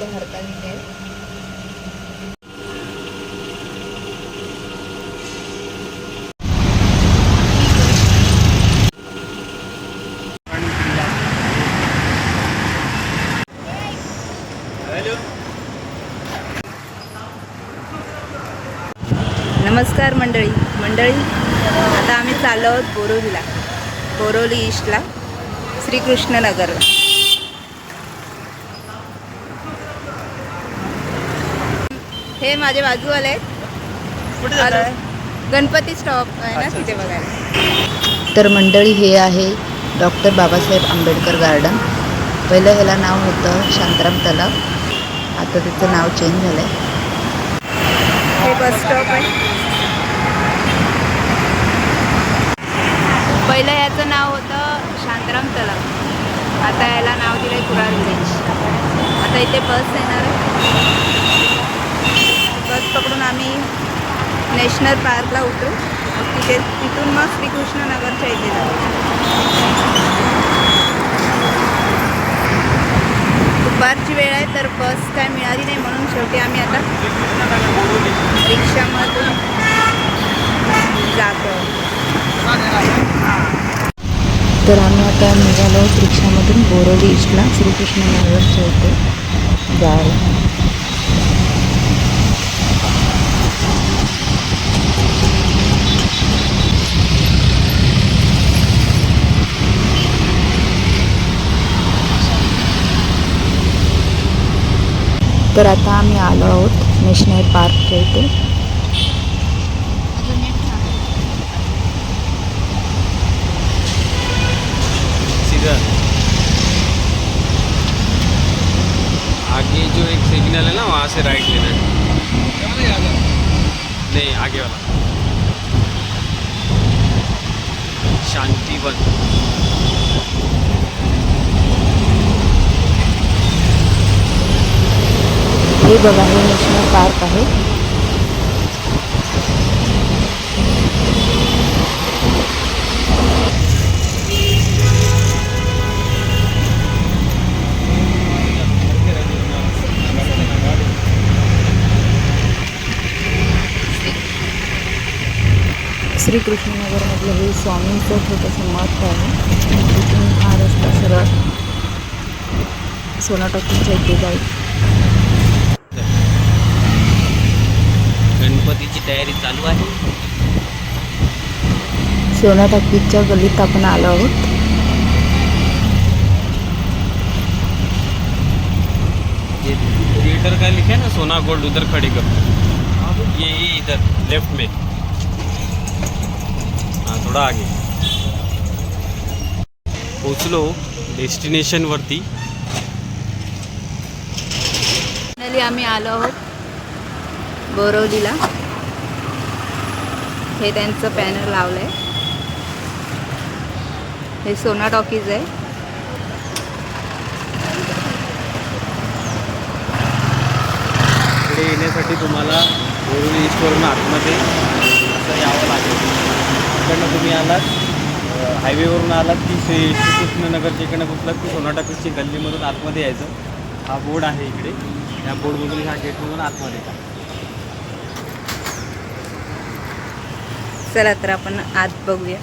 इथे हरतालिका आहे नमस्कार मंडळी. मंडळी आता आम्ही चाललो आहोत बोरोलीला. बोरोली ईस्टला श्रीकृष्णनगरला. हे माझे बाजूवाले आहेत. आलो. गणपती स्टॉप आहे ना तिथे बघायला. तर मंडळी हे आहे डॉक्टर बाबासाहेब आंबेडकर गार्डन. पहिलं ह्याला नाव होतं शांताराम तलाव. आता त्याचं नाव चेंज झालं आहे हे बस स्टॉप आहे. पहिलं याचं नाव होतं शांताराम तलाव. आता याला नाव दिलं आहे कुरार विलेज आता इथे बस येणार आहे बस पकडून आम्ही नॅशनल पार्कला उतरू. मग तिथे तिथून मग श्रीकृष्णनगरच्या इथे जाऊ दुपारची वेळ आहे तर बस काय मिळाली नाही म्हणून शेवटी आम्ही आता रिक्षामधून जातो तर आम्ही आता निघालो रिक्षामधून बोरोली ईस्टला श्रीकृष्णनगरच्या इथे. जायला तर आता आम्ही आलो आहोत नॅशनल पार्कच्या इथे. आगे जो एक सिग्नल है ना वहाँ से राइट लेना है। नहीं आगे वाला। शांतिवन। हे बघा हे नॅशनल पार्क आहे. श्रीकृष्णनगरमधलं हे स्वामींचं छोटंसं मठ आहे. तिथून हा रस्ता सरळ सोनाटाकीच्या इथे जाईल. गणपतीची तयारी चालू आहे. सोना टाकीच्या गल्लीत आपण आलो आहोत. ये थिएटर का लिखा ना सोना गोल्ड उधर खड़ी कर ये ये इधर लेफ्ट में. हाँ थोड़ा आगे. पोचलो डेस्टिनेशन वरती. फायनली आम्ही आलो आहोत. बोरवलीला हे त्यांचं पॅनर लावलं आहे हे सोना टॉकीज आहे. इकडे येण्यासाठी तुम्हाला बोरवली ईस्टवरून आतमध्ये असं यावं लागेल. इकडनं तुम्ही आलात हायवेवरून आलात की श्री श्रीकृष्णनगरच्या इकडनं घुसलात की सोनाटाकीची गल्लीमधून आतमध्ये यायचं. हा बोर्ड आहे इकडे. या बोर्डमधून ह्या गेटमधून आतमध्ये का चला तर आपण आत बघूया.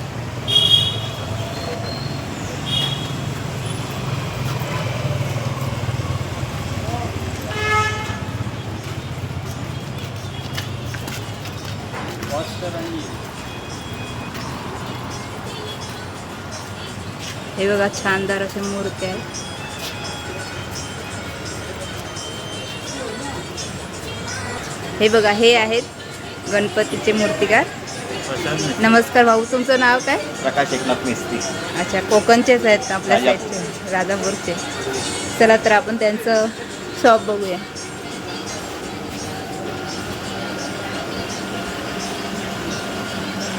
हे बघा छानदार असे मूर्ती आहेत. हे बघा हे आहेत गणपतीचे मूर्तिकार. नमस्कार भाऊ तुमचं नाव काय? प्रकाश एकनाथ मिस्त्री. अच्छा कोकणचेच आहेत आपल्या. साईडचे राजापूरचे. चला तर आपण त्यांचं शॉप बघूया.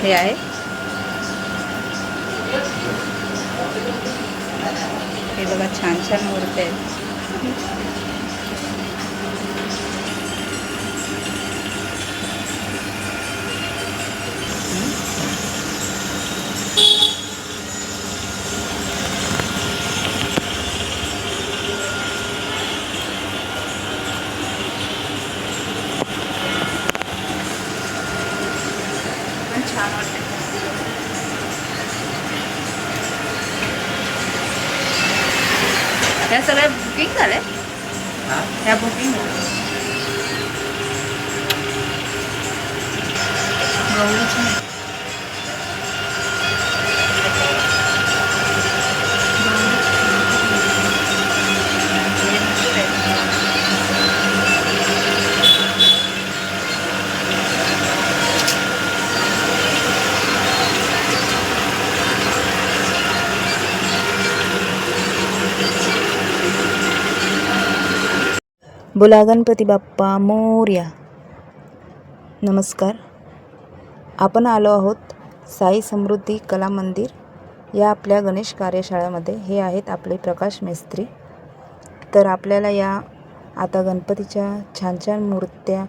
हे आहे. हे बघा छान छान मूर्ती आहेत. हे सगळं बुकिंग झाले ह्या बुकिंग गौरीची बोला गणपती बाप्पा मोर्या. नमस्कार. आपण आलो आहोत साई समृद्धी कला मंदिर या आपल्या गणेश कार्यशाळेमध्ये. हे आहेत आपले प्रकाश मिस्त्री. तर आपल्याला या आता गणपतीच्या छान छान मूर्त्या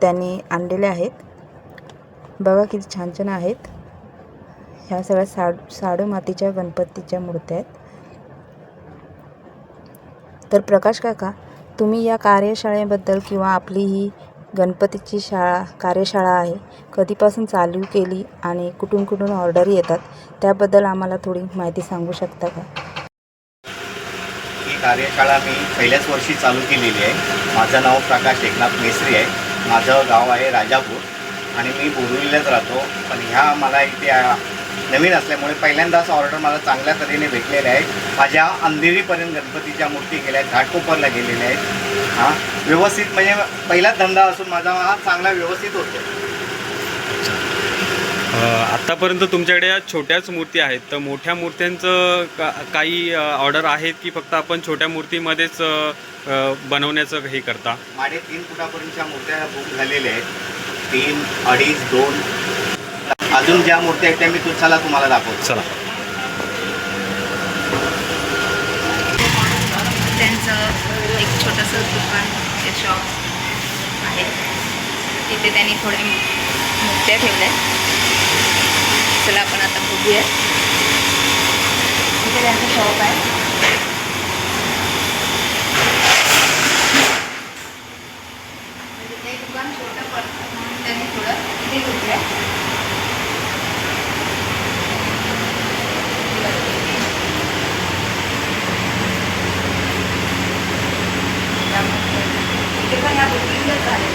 त्यांनी आणलेल्या आहेत. बघा किती छान छान आहेत. ह्या सगळ्या साड साडू मातीच्या गणपतीच्या मूर्त्या आहेत. तर प्रकाश काका तुम्ही या कार्यशाळेबद्दल किंवा आपली ही गणपतीची शाळा कार्यशाळा आहे कधीपासून चालू केली आणि कुठून कुठून ऑर्डर येतात त्याबद्दल आम्हाला थोडी माहिती सांगू शकता का? ही कार्यशाळा मी पहिल्याच वर्षी चालू केलेली आहे. माझं नाव प्रकाश एकनाथ मेसरी आहे. माझं गाव आहे राजापूर आणि मी बोरिवलीलाच राहतो. पण ह्या मला इथे नवीन असल्यामुळे पहिल्यांदाच ऑर्डर मला चांगल्या तऱ्हेने भेटलेल्या आहे. माझ्या अंधेरीपर्यंत गणपतीच्या मूर्ती गेल्या आहेत घाटकोपरला गेलेल्या आहेत. हां व्यवस्थित म्हणजे पहिलाच धंदा असून माझा हा चांगला व्यवस्थित होतो. आत्तापर्यंत तुमच्याकडे या छोट्याच मूर्ती आहेत तर मोठ्या मूर्त्यांचं का काही ऑर्डर आहेत की फक्त आपण छोट्या मूर्तीमध्येच बनवण्याचं हे करता? माझे तीन फुटापर्यंतच्या मूर्त्या बुक झालेल्या आहेत. तीन अडीच दोन अजून ज्या मूर्त्या आहेत त्या मी तुमच्याला तुम्हाला दाखवतो. चला. त्यांचं एक छोटंसं दुकान शॉप आहे. तिथे त्यांनी थोड्या मूर्त्या ठेवल्या चला आपण आता बघूया. तिथे त्यांचं शॉप आहे. ते दुकान छोटं पडतं म्हणून त्यांनी थोडं तिथे घेतलं इथे पण ह्या बुकिंगच आहे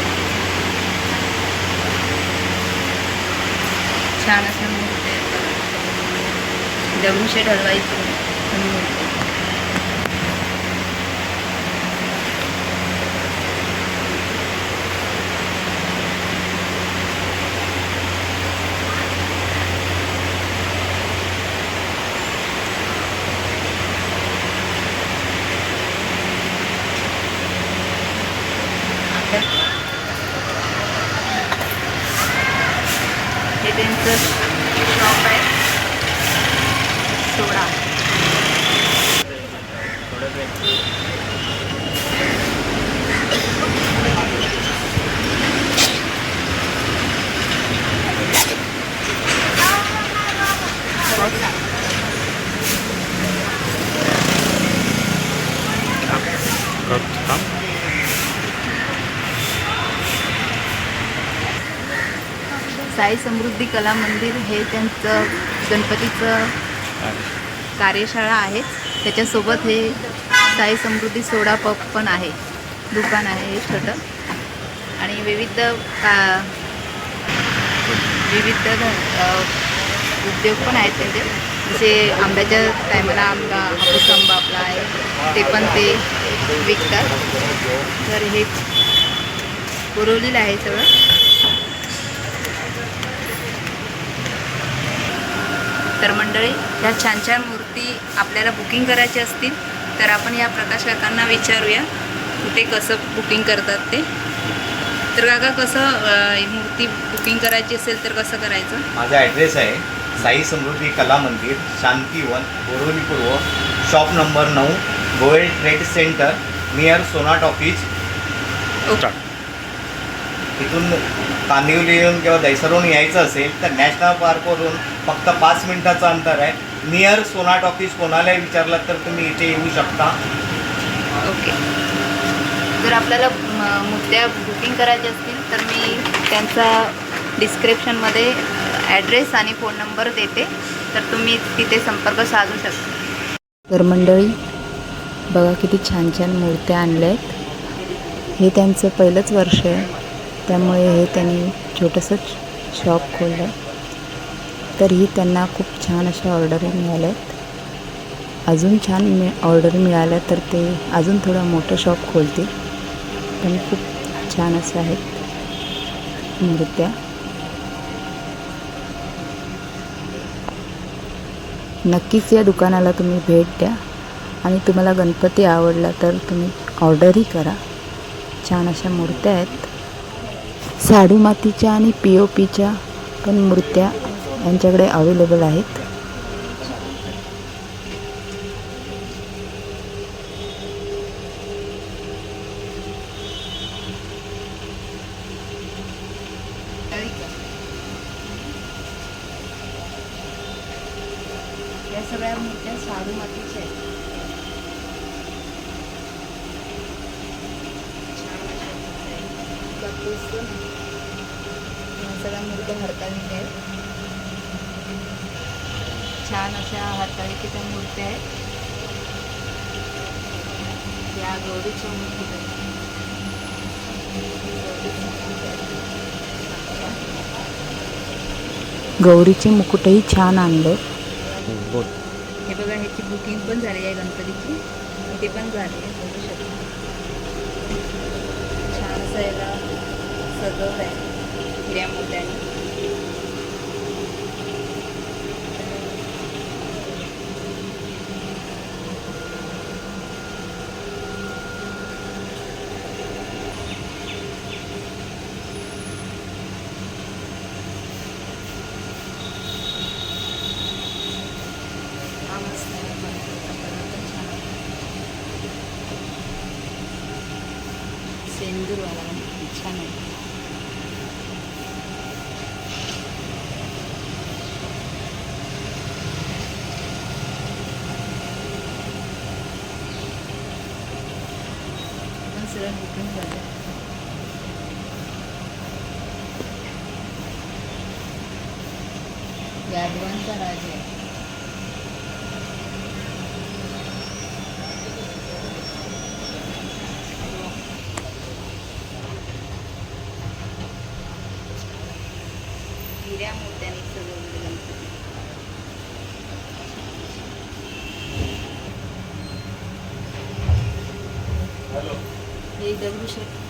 छान असं मूर्ती आहे. दगडूशेठ हलवाईची पण मूर्ती. हे त्यांचं शॉप आहे सोडा काम साई समृद्धी कला मंदिर हे त्यांचं गणपतीचं कार्यशाळा आहे. त्याच्यासोबत हे साई समृद्धी सोडा पप पण आहे. दुकान आहे हे छोटं. आणि विविध का विविध उद्योग पण आहेत त्यांचे. जसे आंब्याच्या टायमाला आंबा हापूस आंबा आपला आहे. ते पण ते विकतात. तर हे पुरवलेलं आहे सगळं. तर मंडळी ह्या छान छान मूर्ती आपल्याला बुकिंग करायची असतील तर आपण या प्रकाश काकांना विचारूया कुठे कसं बुकिंग करतात ते. तर काका कसं ही मूर्ती बुकिंग करायची असेल तर कसं करायचं? माझा ॲड्रेस आहे साई समृद्धी कला मंदिर शांतीवन बोरिवली पूर्व शॉप नंबर नऊ गोयल ट्रेड सेंटर नियर सोनाट ऑफिस तिथून कांदिवली येऊन किंवा दैसरहून यायचं असेल तर नॅशनल पार्कवरून फक्त पाच मिनिटाचं अंतर आहे. नियर सोनाट ऑफिस कोणालाही विचारलं तर तुम्ही इथे येऊ शकता. ओके. जर आपल्याला म- मूर्त्या बुकिंग करायच्या असतील तर मी त्यांचा डिस्क्रिप्शनमध्ये ॲड्रेस आणि फोन नंबर देते. तर तुम्ही तिथे संपर्क साधू शकता. तर मंडळी बघा किती छान छान मूर्त्या आणल्या आहेत हे त्यांचं पहिलंच वर्ष आहे. त्यामुळे हे त्यांनी छोटंसं शॉप खोललं. आहे तरीही त्यांना खूप छान अशा ऑर्डरी मिळाल्या आहेत अजून छान मि ऑर्डर मिळाल्या तर ते अजून थोडं मोठं शॉप खोलतील. पण खूप छान असं आहेत मूर्त्या नक्कीच या दुकानाला तुम्ही भेट द्या आणि तुम्हाला गणपती आवडला तर तुम्ही ऑर्डरही करा. छान अशा मूर्त्या आहेत. साडू मातीच्या आणि पी ओ पीच्या पण मूर्त्या यांच्याकडे अवेलेबल आहेत. या सगळ्या मूर्त्या शाडू मातीच्या आहेत. मूर्त्या या सगळ्या मूर्त्या हरताळीच्या आहेत. छान अशा हरताळीच्या मूर्त्या आहेत. या गौरीच्या मूर्ती. गौरीचे मुकुटही छान आणले. बोल. हे बघा ह्याची बुकिंग पण झाली आहे गणपतीची. ते पण झाली आहे बघू शकता. छान असं याला सजवलं आहे हिऱ्या मोत्याने हा मस्त आहे गणपतीचा कलर पण छान आहे सेंदूरवाला गणपती छान आहे पण सगळं बुकिंग झालं यादवांचा राजा आहे. हिऱ्या मोत्याने सजवलेले गणपती हे दगडूशेठ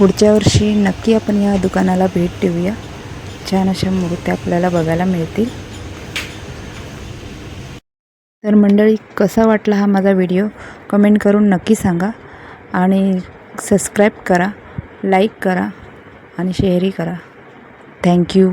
पुढच्या वर्षी नक्की आपण या दुकानाला भेट देऊया. छान अशा मूर्त्या आपल्याला बघायला मिळतील. तर मंडळी कसा वाटला हा माझा व्हिडिओ? कमेंट करून नक्की सांगा आणि सबस्क्राईब करा लाईक करा आणि शेअरही करा. थँक्यू.